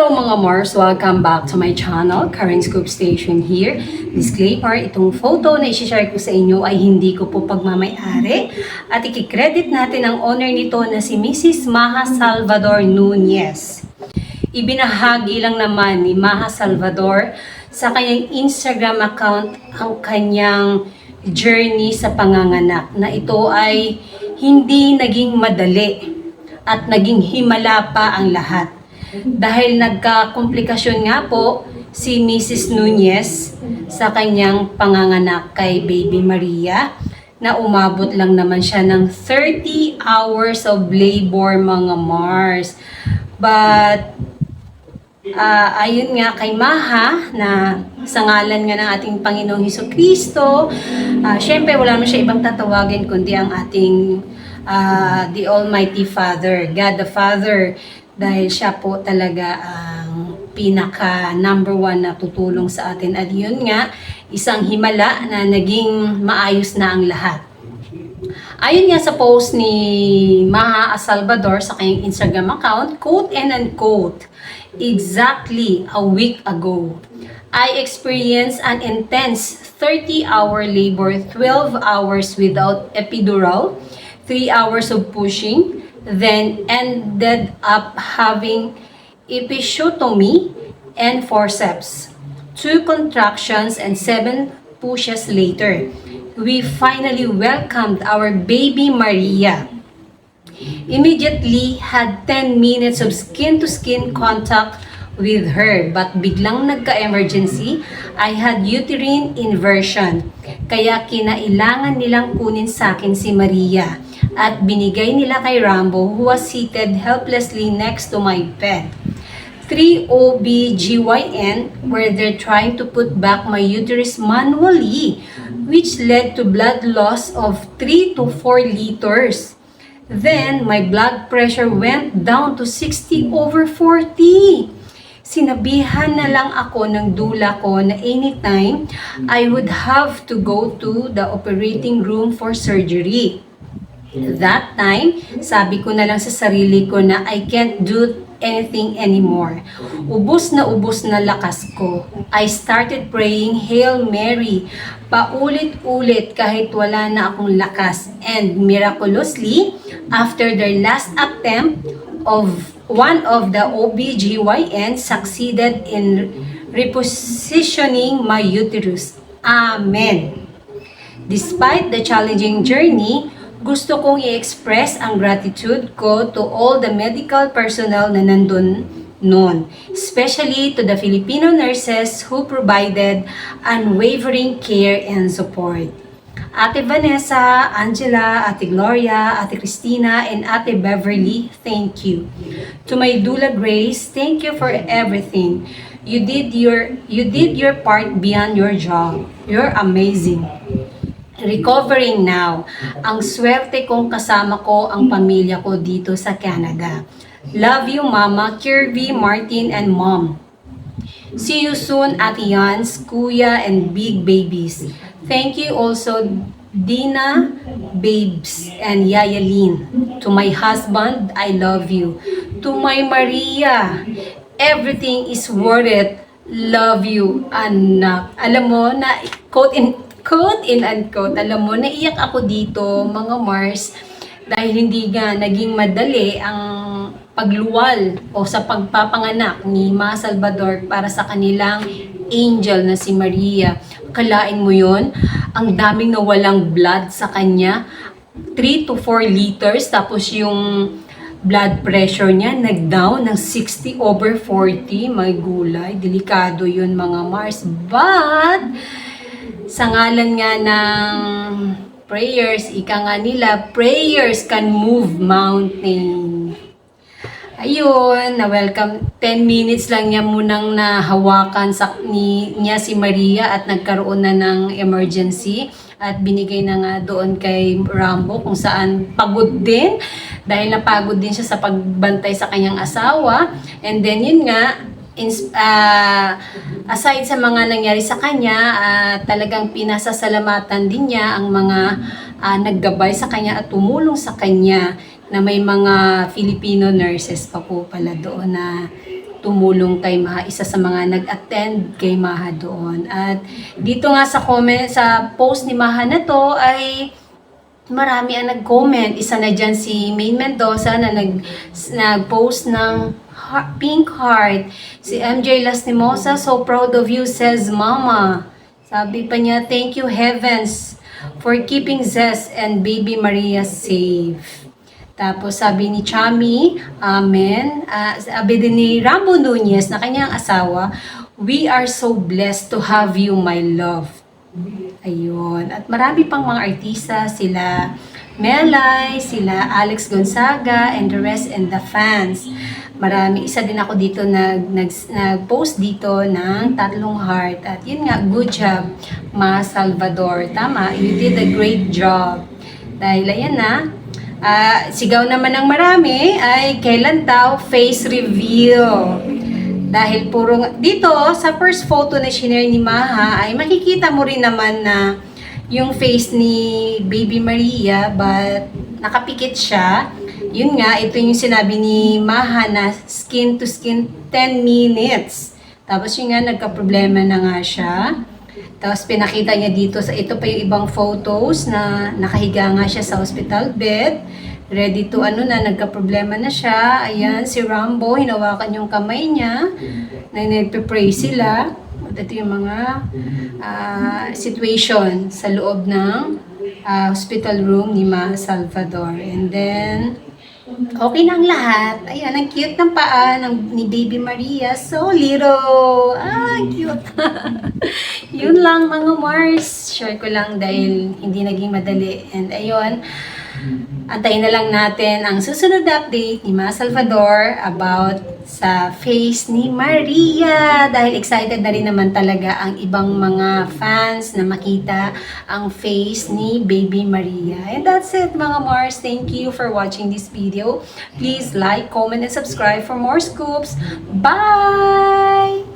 Hello mga Mars! Welcome back to my channel, Karen Scoop Station here. Disclaimer, itong photo na isi-share ko sa inyo ay hindi ko po pagmamayari at ikikredit natin ang owner nito na si Mrs. Maha Salvador Nunez. Ibinahagi lang naman ni Maha Salvador sa kanyang Instagram account ang kanyang journey sa panganganak na ito ay hindi naging madali at naging himala pa ang lahat. Dahil nagka-komplikasyon nga po si Mrs. Nunez sa kanyang panganganak kay Baby Maria na umabot lang naman siya ng 30 hours of labor mga Mars. But Ah, ayun nga kay Maha na sa ngalan nga ng ating Panginoong Heso Kristo, ah, syempre wala naman siya ibang tatawagin kundi ang ating ah, the Almighty Father, God the Father, dahil siya po talaga ang pinaka number one na tutulong sa atin. At yun nga, isang himala na naging maayos na ang lahat. Ayon nga sa post ni Maha Salvador sa kanyang Instagram account, quote and unquote, exactly a week ago, I experienced an intense 30-hour labor, 12 hours without epidural, 3 hours of pushing, then ended up having episiotomy and forceps. Two contractions and seven pushes later, we finally welcomed our baby Maria. Immediately had 10 minutes of skin-to-skin contact with her but biglang nagka-emergency, I had uterine inversion. Kaya kinailangan nilang kunin sa akin si Maria at binigay nila kay Rambo who was seated helplessly next to my bed. 3 OB-GYN where they're trying to put back my uterus manually which led to blood loss of 3 to 4 liters. Then, my blood pressure went down to 60 over 40. Sinabihan na lang ako ng dula ko na anytime I would have to go to the operating room for surgery. That time, sabi ko na lang sa sarili ko na I can't do anything anymore. Ubus na ubus na lakas ko. I started praying Hail Mary paulit-ulit kahit wala na akong lakas. And miraculously, after their last attempt of one of the OBGYN succeeded in repositioning my uterus. Amen. Despite the challenging journey, gusto kong i-express ang gratitude ko to all the medical personnel na nandun noon, especially to the Filipino nurses who provided unwavering care and support. Ate Vanessa, Angela, Ate Gloria, Ate Christina, and Ate Beverly, thank you. To my Dula Grace, thank you for everything. You did your you did your part beyond your job. You're amazing recovering now. Ang swerte kong kasama ko ang pamilya ko dito sa Canada. Love you, Mama, Kirby, Martin, and Mom. See you soon, Ate Yans, Kuya, and Big Babies. Thank you also, Dina, Babes, and Yaya Lin. To my husband, I love you. To my Maria, everything is worth it. Love you, anak. Alam mo na, quote in, quote in unquote, alam mo, naiyak ako dito, mga Mars, dahil hindi nga naging madali ang pagluwal o sa pagpapanganak ni Ma Salvador para sa kanilang angel na si Maria. Kalain mo yon ang daming nawalang blood sa kanya. 3 to 4 liters, tapos yung blood pressure niya nag-down ng 60 over 40. May gulay. Delikado yun mga Mars. But, sa ngalan nga ng prayers, ika nga nila, prayers can move mountain. Ayun, na welcome. 10 minutes lang niya munang nahawakan sa, ni, niya si Maria at nagkaroon na ng emergency at binigay na nga doon kay Rambo kung saan pagod din dahil napagod din siya sa pagbantay sa kanyang asawa. And then yun nga, ins- ah, aside sa mga nangyari sa kanya, ah, talagang pinasasalamatan din niya ang mga ah, naggabay sa kanya at tumulong sa kanya na may mga Filipino nurses pa po pala doon na tumulong kay Maha, isa sa mga nag-attend kay Maha doon. At dito nga sa comment, sa post ni Maha na to ay marami ang nag-comment. Isa na dyan si Main Mendoza na nag, nag-post ng pink heart. Si MJ Lastimosa, so proud of you, says Mama. Sabi pa niya, thank you heavens for keeping Zes and baby Maria safe. Tapos sabi ni Chami, Amen. Ah, sabi din ni Rambo Nunez na kanyang asawa, We are so blessed to have you, my love. Ayun. At marami pang mga artista, sila Melay, sila Alex Gonzaga, and the rest and the fans. Marami, isa din ako dito nag, nag, nag-post dito ng tatlong heart. At yun nga, good job, Ma Salvador. Tama, you did a great job. Dahil ayan na, Ah, sigaw naman ng marami ay kailan daw face reveal. Dahil puro dito sa first photo na shinare ni Maha ay makikita mo rin naman na yung face ni Baby Maria but nakapikit siya. Yun nga, ito yung sinabi ni Maha na skin to skin 10 minutes. Tapos yun nga, nagka-problema na nga siya. Tapos pinakita niya dito sa ito pa yung ibang photos na nakahiga nga siya sa hospital bed. Ready to ano na nagka-problema na siya. Ayan si Rambo, hinawakan yung kamay niya. Na nagpe-pray sila. At ito yung mga ah, situation sa loob ng ah, hospital room ni Ma Salvador. And then Okay na ang lahat. Ayan, ang cute ng paa ng, ni Baby Maria. So little. Ah, cute. Yun lang mga Mars. Share ko lang dahil hindi naging madali. And ayun, antayin na lang natin ang susunod na update ni Ma Salvador about sa face ni Maria. Dahil excited na rin naman talaga ang ibang mga fans na makita ang face ni Baby Maria. And that's it mga Mars. Thank you for watching this video. Please like, comment, and subscribe for more scoops. Bye!